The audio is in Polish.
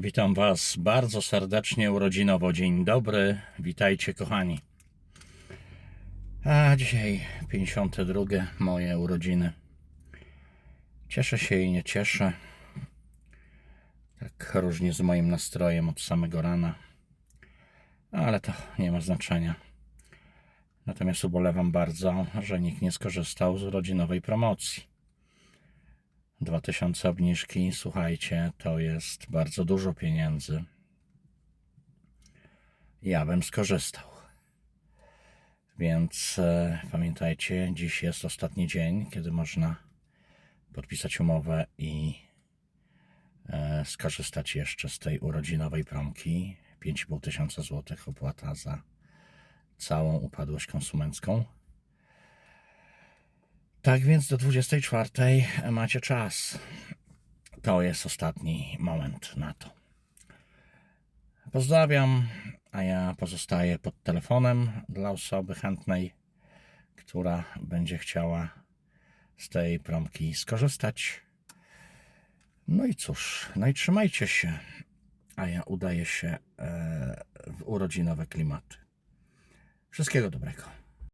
Witam Was bardzo serdecznie urodzinowo. Dzień dobry, witajcie kochani. A dzisiaj 52 moje urodziny. Cieszę się i nie cieszę. Tak różnie z moim nastrojem od samego rana. Ale to nie ma znaczenia. Natomiast ubolewam bardzo, że nikt nie skorzystał z rodzinowej promocji. 2000 obniżki, słuchajcie, to jest bardzo dużo pieniędzy. Ja bym skorzystał. Więc e, pamiętajcie, dziś jest ostatni dzień, kiedy można podpisać umowę i e, skorzystać jeszcze z tej urodzinowej promki. 5,5 tysiąca złotych opłata za całą upadłość konsumencką. Tak więc do 24 macie czas. To jest ostatni moment na to. Pozdrawiam, a ja pozostaję pod telefonem dla osoby chętnej, która będzie chciała z tej promki skorzystać. No i cóż, no i trzymajcie się, a ja udaję się e, w urodzinowe klimaty. Wszystkiego dobrego.